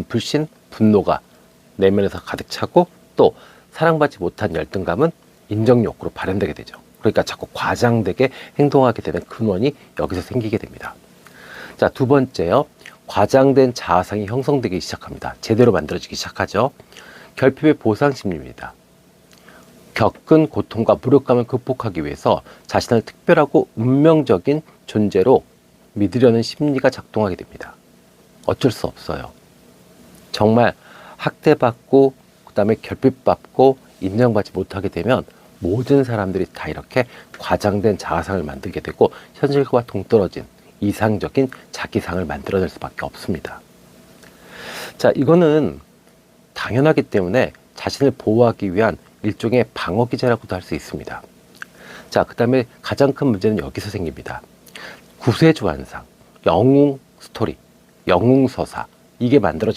불신, 분노가 내면에서 가득 차고 또 사랑받지 못한 열등감은 인정 욕구로 발현되게 되죠. 그러니까 자꾸 과장되게 행동하게 되는 근원이 여기서 생기게 됩니다. 자, 두 번째요. 과장된 자아상이 형성되기 시작합니다. 제대로 만들어지기 시작하죠. 결핍의 보상 심리입니다. 겪은 고통과 무력감을 극복하기 위해서 자신을 특별하고 운명적인 존재로 믿으려는 심리가 작동하게 됩니다. 어쩔 수 없어요. 정말 학대받고 그다음에 결핍받고 인정받지 못하게 되면 모든 사람들이 다 이렇게 과장된 자아상을 만들게 되고 현실과 동떨어진 이상적인 자기상을 만들어낼 수밖에 없습니다. 자, 이거는 당연하기 때문에 자신을 보호하기 위한 일종의 방어 기제라고도 할 수 있습니다. 자, 그 다음에 가장 큰 문제는 여기서 생깁니다. 구세주 환상, 영웅 스토리, 영웅 서사 이게 만들어지기